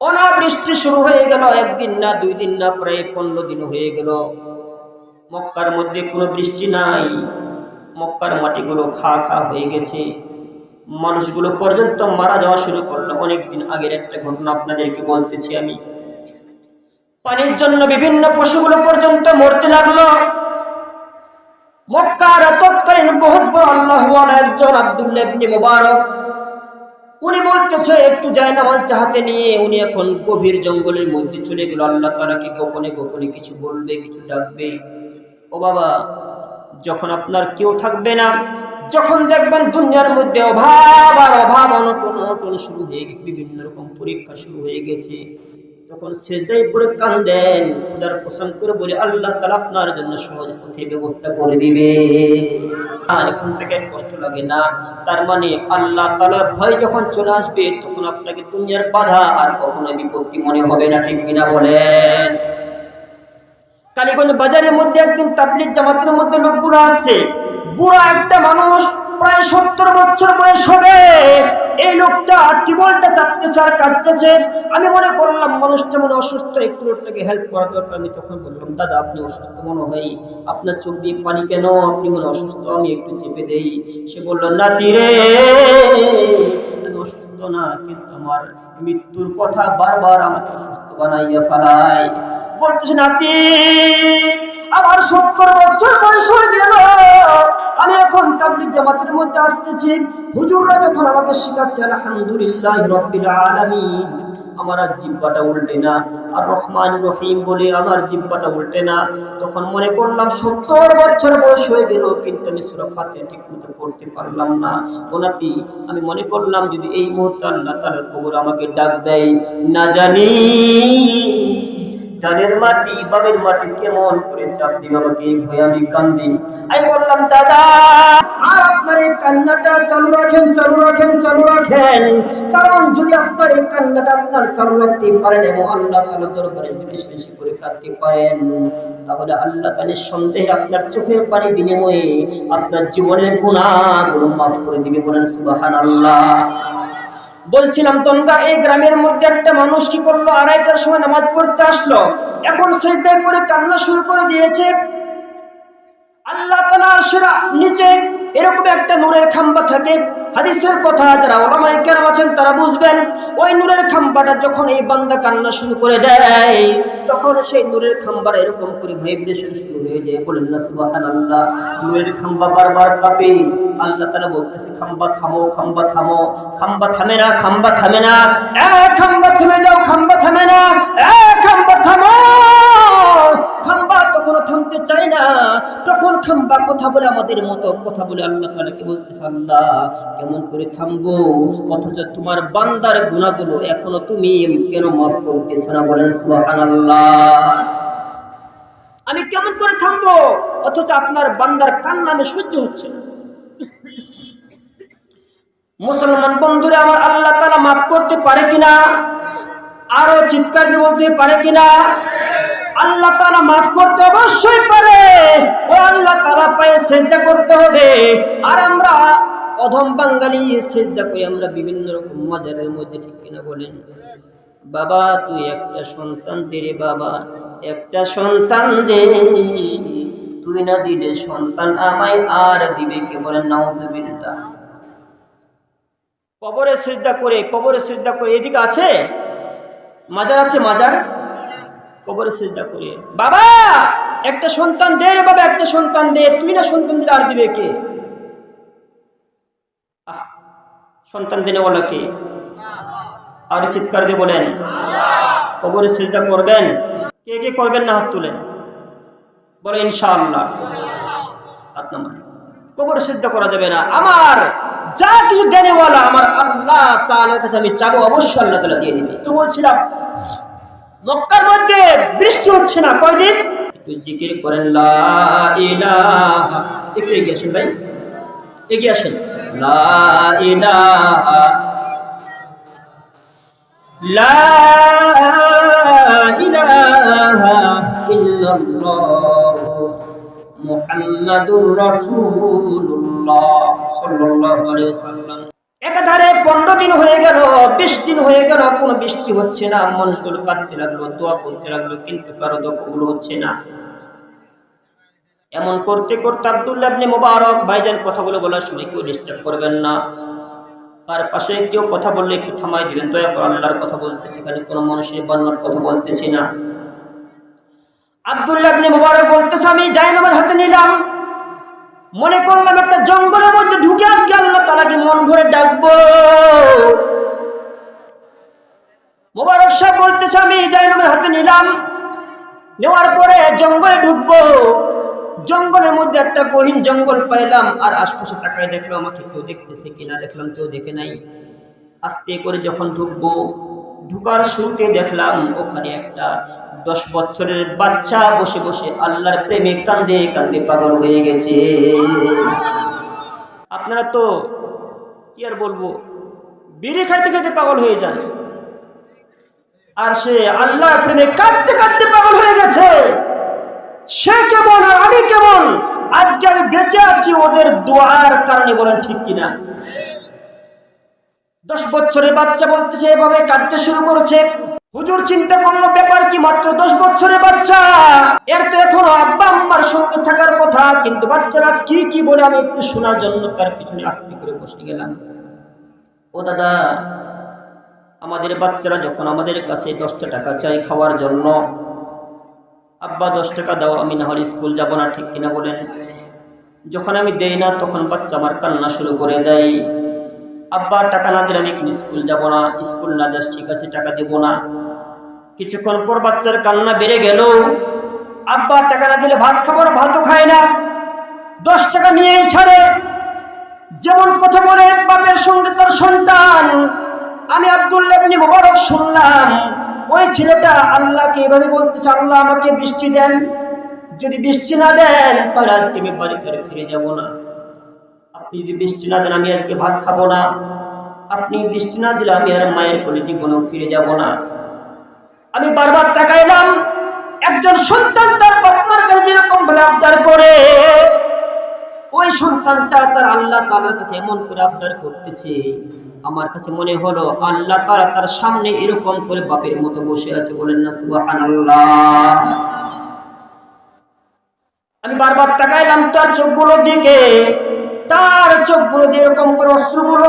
অনাবৃষ্টি শুরু হয়ে গেল, একদিন না, দুই দিন না, প্রায় পনেরো দিন হয়ে গেল। মক্কার মধ্যে কোনো বৃষ্টি নাই। মক্কার মাটিগুলো খা খা হয়ে গেছে। মানুষগুলো পর্যন্ত মারা যাওয়া শুরু করল। অনেকদিন আগের একটা ঘটনা আপনাদেরকে বলতেছি আমি। পানির জন্য বিভিন্ন পশুগুলো পর্যন্ত মরতে লাগল। মক্কার তৎকালীন বহুত বড় আল্লাহ একজন আব্দুল্লাহ মুবারক উনি বলতেছে, একটু যায় নামাজটা হাতে নিয়ে। উনি এখন গভীর জঙ্গলের মধ্যে চলে গেল। আল্লাহ তারাকে গোপনে গোপনে কিছু বলবে, কিছু ডাকবে? ও বাবা, যখন আপনার কেউ থাকবে না, যখন দেখবেন দুনিয়ার মধ্যে অভাব আর অভাব অনটন অনটন শুরু হয়ে গেছে, বিভিন্ন রকম পরীক্ষা শুরু হয়ে গেছে তখন সেজদাই পরে কান্দেন, খুদার পছন্দ করে বলে, আল্লাহ তালা আপনার জন্য সহজ পথে ব্যবস্থা করে দিবে। আর এখন থেকে কষ্ট লাগে না। তার মানে আল্লাহ তালার ভয় যখন চলে আসবে, তখন আপনাকে দুনিয়ার বাধা আর কখনো বিপত্তি মনে হবে না, ঠিক কিনা বলেন? কালীগঞ্জ বাজারের মধ্যে একদিন তাবলিগ জামাতের মধ্যে লোকগুলো আসছে বুড়া একটা মানুষ প্রায় সত্তর বছর বয়স হবে। এই লোকটা টিবলটা চাপতেছে আর কাটতেছে আমি মনে করলাম মানুষটা মনে অসুস্থ, একটু লোকটাকে হেল্প করা দরকার। আমি তখন বললাম, দাদা, আপনি অসুস্থ মনে হয়। আপনার চোখ দিয়ে পানি কেন? আপনি মনে অসুস্থ, আমি একটু চেপে দেই। সে বলল নাতি রে, আমি অসুস্থ না, কিন্তু আমার মৃত্যুর কথা বারবার আমাকে অসুস্থ বানাইয়া ফেলায়। বলতেছে, নাতি, আমার সত্তর বছর বয়স হয়ে গেল। আমি এখন তাবলিগ জামাতের মধ্যে আসতেছি। হুজুররা যখন আমাকে শিখাচ্ছে, আলহামদুলিল্লাহ রব্বিল আলামিন। আমার আর জিব্বাটা উল্টে না। আর রহমান রহিম বলে আমার জিব্বাটা উল্টে না। তখন মনে করলাম, সত্তর বছর বয়স হয়ে গেল, কিন্তু আমি সুরা ফাতে ঠিক মতো পড়তে পারলাম না। ওনাতি আমি মনে করলাম, যদি এই মুহূর্তে আল্লাহ তালার কবর আমাকে ডাক দেয়, না জানি। ডানের মাটি বাবের মাটি কেমন করে চাপ দিবে আমাকে? এই আমি কান্দি। আমি বললাম, দাদা, আর আপনার এই কান্নাটা চালু রাখেন চালু রাখেন চালু রাখেন। কারণ যদি আপনার এই কান্নাটা আপনার চালু রাখতে পারেন এবং আল্লাহ তাআলার দরবারে বেশি বেশি করে কাঁদতে পারেন, তাহলে আল্লাহ তাআলার সন্দেহে আপনার চোখের পানি বিনিময়ে আপনার জীবনের গুনাহগুলো মাফ করে দিবে বলেন, সুবহানাল্লাহ। বলছিলাম, তোমরা এই গ্রামের মধ্যে একটা মানুষ কি করল? আড়াইটার সময় নামাজ পড়তে আসলো। এখন সেইটাই করে কান্না শুরু করে দিয়েছে। আল্লাহ তালা সেরা নিচে এরকম একটা নূরের খাম্বা থাকে। হাদিসের কথা যারা ওলামাই কেরাম আছেন, তারা বুঝবেন, ওই নূরের খাম্বাটা যখন এই বান্দা কান্না শুরু করে দেয়, তখন সেই নূরের খাম্বার এরকম করে ভাইব্রেশন শুরু হয়ে যায়। বলেন না সুবাহান আল্লাহ নূরের খাম্বা বারবার কাঁপে। আল্লাহ তারা বলতেছে, খাম্বা থামো খাম্বা থামো, খাম্বা থামে না, খাম্বা থামে না, এ খাম্বা থেমে যাও, খাম্বা থামে না, এ খাম্বা থামো। তখন খাম্বা কথা বলে আমাদের মতো কথা বলে আল্লাহ তালাকে বলতেছে? আল্লাহ, কেমন করে থামবো? অথচ তোমার বান্দার গুণাগুলো এখনও তুমি কেন মাফ করতেছো না বলেন সুহান আমি কেমন করে থামবো? অথচ আপনার বান্দার কান্না আমি সহ্য হচ্ছে মুসলমান বন্ধুরা, আমার আল্লাহ তালা মাফ করতে পারে কিনা? আরও চিৎকার দিয়ে বলতে পারে কিনা? আল্লাহ তারা মাফ করতে অবশ্যই পারে। ও আল্লাহ তারা পায়ে সেজদা করতে হবে। আর আমরা অধম বাঙালি সেজদা করি, আমরা বিভিন্ন রকম মজারের মধ্যে, ঠিক কিনা বলেন? বাবা, তুই একটা সন্তান দে রে বাবা, একটা সন্তান দে। তুই না দিলে সন্তান আমায় আর দিবে কে বলেন? নাউজুবিল্লাহ। কবরে সেজদা করে, কবরে সেজদা করে, এদিকে আছে? মাজার আছে মাজার? কবরে সেজদা করে বাবা, একটা সন্তান দে রে বাবা, একটা সন্তান দে, তুই না সন্তান দিলে আর দিবে কে? সন্তান দিনে বলো কে? আর চিৎকার দিয়ে বলেন, কবরে সেজদা করবেন? কে কে করবেন না হাত তুলেন? বলে, ইনশাআল্লাহ। হাত নামান কবরে সিদ্ধা করা যাবে না। আমার যা কিছু দেনেওয়ালা, আমার আল্লাহ তাআলার কাছে আমি চাবো, অবশ্যই আল্লাহ তাআলা দিয়ে দিবে। তো বলছিলাম মক্কার মধ্যে বৃষ্টি হচ্ছে না, কয়দিন? একটু জিকির করেন একটু এগিয়ে আসেন ভাই, এগিয়ে আসেন। মুহাম্মাদুর রাসূলুল্লাহ সাল্লাল্লাহু আলাইহি একাধারে পনেরো দিন হয়ে গেল, বিশ দিন হয়ে গেল, কোনো বৃষ্টি হচ্ছে না, মানুষগুলো কাঁদতে লাগল, দোয়া করতে লাগল, কিন্তু কারও দোয়াগুলো হচ্ছে না। এমন করতে করতে আব্দুল্লাহ ইবনে মোবারক ভাইজান কথাগুলো বলার সময় কেউ ডিস্টার্ব করবেন না। তার পাশে কেউ কথা বললে একটু থামাই দিবেন, দয়া করে আল্লাহর কথা বলতেছি এখানে কোনো মানুষের বান্নার কথা বলতেছি না। আব্দুল্লাহ ইবনে মোবারক বলতেছে, আমি যাই নামাজ হাতে নিলাম মনে করলাম একটা জঙ্গলের মধ্যে ঢুকে আজকে আল্লাহ তালাকে মন ভরে ডাকবো? মোবারক সাহেব বলতেছে, আমি যাই নামাজ হাতে নিলাম। নেওয়ার পরে জঙ্গলে ঢুকবো। জঙ্গলের মধ্যে একটা গহীন জঙ্গল পাইলাম, আর আশপাশে তাকায় দেখল আমাকে কেউ দেখতেছে কিনা, দেখলাম কেউ দেখে নাই। আস্তে করে যখন ঢুকবো ঢুকার শুরুতে দেখলাম ওখানে একটা দশ বছরের বাচ্চা বসে বসে আল্লাহর প্রেমে কান্দে কান্দে পাগল হয়ে গেছে। আপনারা তো কি আর বলব, বিড়ি খাইতে খাইতে পাগল হয়ে যান। আর সে আল্লাহর প্রেমে কাঁদতে কাঁদতে পাগল হয়ে গেছে। সে কেমন আর আমি কেমন? আজকে আমি বেঁচে আছি, ওদের দোয়ার কারণে বলেন ঠিক কিনা? দশ বছরের বাচ্চা বলতেছে, এভাবে কাঁদতে শুরু করেছে। হুজুর চিন্তা করল, ব্যাপার কি, মাত্র দশ বছরের বাচ্চা? এর তো এখনও আব্বা আম্মার সঙ্গে থাকার কথা, কিন্তু বাচ্চারা কি কি বলে, আমি একটু শোনার জন্য তার পিছনে আস্তে করে বসে গেলাম। ও দাদা, আমাদের বাচ্চারা যখন আমাদের কাছে দশটা টাকা চাই খাওয়ার জন্য, আব্বা দশ টাকা দাও, আমি না হলে স্কুল যাব না, ঠিক কিনা বলেন? যখন আমি দেই না, তখন বাচ্চা আমার কান্না শুরু করে দেয়। আব্বা, টাকা না দিলে আমি স্কুল যাব না, স্কুল না যাস ঠিক আছে, টাকা দেবো না। কিছুক্ষণ পর বাচ্চার কান্না বেড়ে গেল। আব্বা, টাকা না দিলে ভাত খাব না, ভাতও খায় না। দশ টাকা নিয়েই ছাড়ে। যেমন কথা বলে, বাপের সঙ্গে তার সন্তান। আমি আব্দুল্লাহ ইবনে মোবারক শুনলাম, ওই ছেলেটা আল্লাহকে এভাবে বলতেছে, আল্লাহ আমাকে বৃষ্টি দেন। যদি বৃষ্টি না দেন, তাহলে আমি আর ফিরে যাব না। আপনি যদি বৃষ্টি না দেন আমি আজকে ভাত খাব না, আপনি বৃষ্টি না দিলে আমি আর মায়ের কোলে জীবনেও ফিরে যাব না। আমি বারবার তাকাইলাম, একজন সন্তান তার বাপমার কাছে যেরকম ভাবে আবদার করে, ওই সন্তানটা তার আল্লাহ তালার কাছে এমন করে আবদার করতেছে, আমার কাছে মনে হলো আল্লাহ তারা তার সামনে এরকম করে বাপের মতো বসে আছে বলেন না, সুবহানাল্লাহ। আমি বারবার তাকাইলাম তার চোখগুলোর দিকে তার চোখগুলো দিয়ে এরকম করে অশ্রুগুলো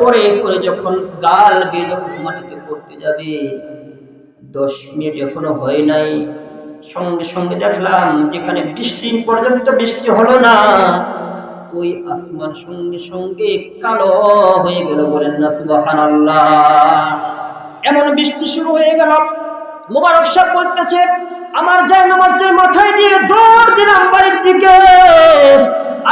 পরে পরে যখন গাল বেয়ে যখন মাটিতে পড়তে যাবে, দশ মিনিট এখনও হয় নাই। সঙ্গে সঙ্গে দেখলাম যেখানে বিশ দিন পর্যন্ত বৃষ্টি হলো না, ওই আসমান সঙ্গে সঙ্গে কালো হয়ে গেল বলেন না, সুবহানাল্লাহ। এমন বৃষ্টি শুরু হয়ে গেল। মোবারক সাহেব বলতেছে, আমার যায় নামাজের মাথায় দিয়ে দৌড় দিলাম বাড়ির দিকে।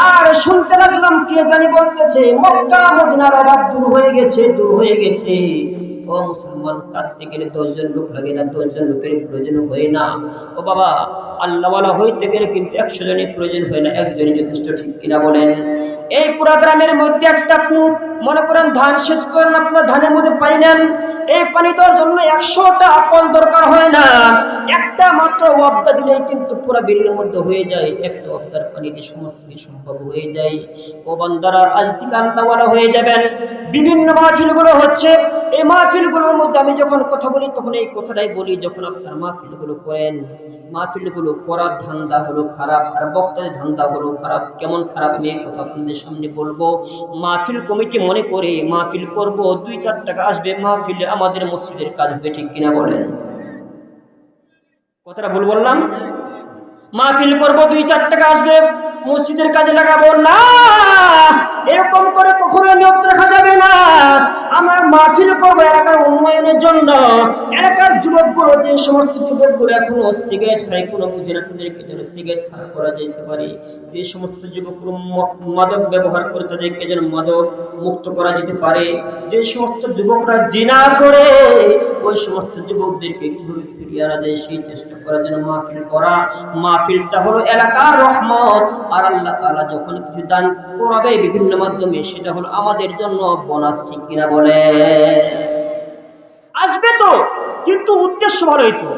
আর শুনতে লাগলাম কে জানি বলতেছে, মক্কা, মদিনার অভাব দূর হয়ে গেছে, দূর হয়ে গেছে। ও মুসলমান, কাঁদতে গেলে দশজন লোক লাগে না, দশজন লোকের প্রয়োজন হয় না। ও বাবা আল্লাহওয়ালা হইতে গেলে কিন্তু একশো জনের প্রয়োজন হয় না, একজনই যথেষ্ট ঠিক কিনা বলেন। এই পুরা গ্রামের মধ্যে একটা কূপ, মনে করেন ধান সেচ করেন, আপনার ধানের মধ্যে পানি নেন। এই পানি দেওয়ার জন্য একশোটা কল দরকার হয় না। একটা মাত্র অবদা দিলেই কিন্তু পুরো বিলের মধ্যে হয়ে যায়। একটা অবদার পানি দিয়ে সমস্ত কিছু সম্ভব হয়ে যায়। ও বান্দারা, আজ থেকে হয়ে যাবেন। বিভিন্ন মাহফিলগুলো হচ্ছে। এই মাহফিলগুলোর মধ্যে আমি যখন কথা বলি, তখন এই কথাটাই বলি, যখন আপনার মাহফিলগুলো করেন মাহফিলগুলো করার ধান্দা হলো খারাপ আর বক্তাদের ধান্দা হলো খারাপ। কেমন খারাপ আমি এই কথা আপনাদের সামনে বলব। মাহফিল কমিটি মনে করে মাহফিল করব, দুই চার টাকা আসবে, মাহফিলে আমাদের মসজিদের কাজ হবে ঠিক কিনা বলেন। কথাটা ভুল বললাম? মাহফিল করব, দুই চার টাকা আসবে, মসজিদের কাজে লাগাবো না। এরকম করে কখনো নিয়ত রাখা যাবে মাহফিল করব এলাকার উন্নয়নের জন্য। এলাকার যুবকগুলো, যে সমস্ত যুবকগুলো এখনও সিগারেট খায়, কোনো বুঝে না তাদেরকে যেন সিগারেট ছাড়া করা যেতে পারে। যে সমস্ত যুবকগুলো মাদক ব্যবহার করে তাদেরকে যেন মাদক মুক্ত করা যেতে পারে। যে সমস্ত যুবকরা জিনা করে সমস্ত যুবকদেরকে কীভাবে ফিরিয়ে আনা যায় সেই চেষ্টা মাহফিল করা। মাহফিলটা হলো এলাকার রহমত। আর আল্লাহ তালা যখন কিছু দান করাবে বিভিন্ন মাধ্যমে, সেটা হলো আমাদের জন্য বোনাস ঠিক কিনা বলে আসবে তো, কিন্তু উদ্দেশ্য ভালোই তো।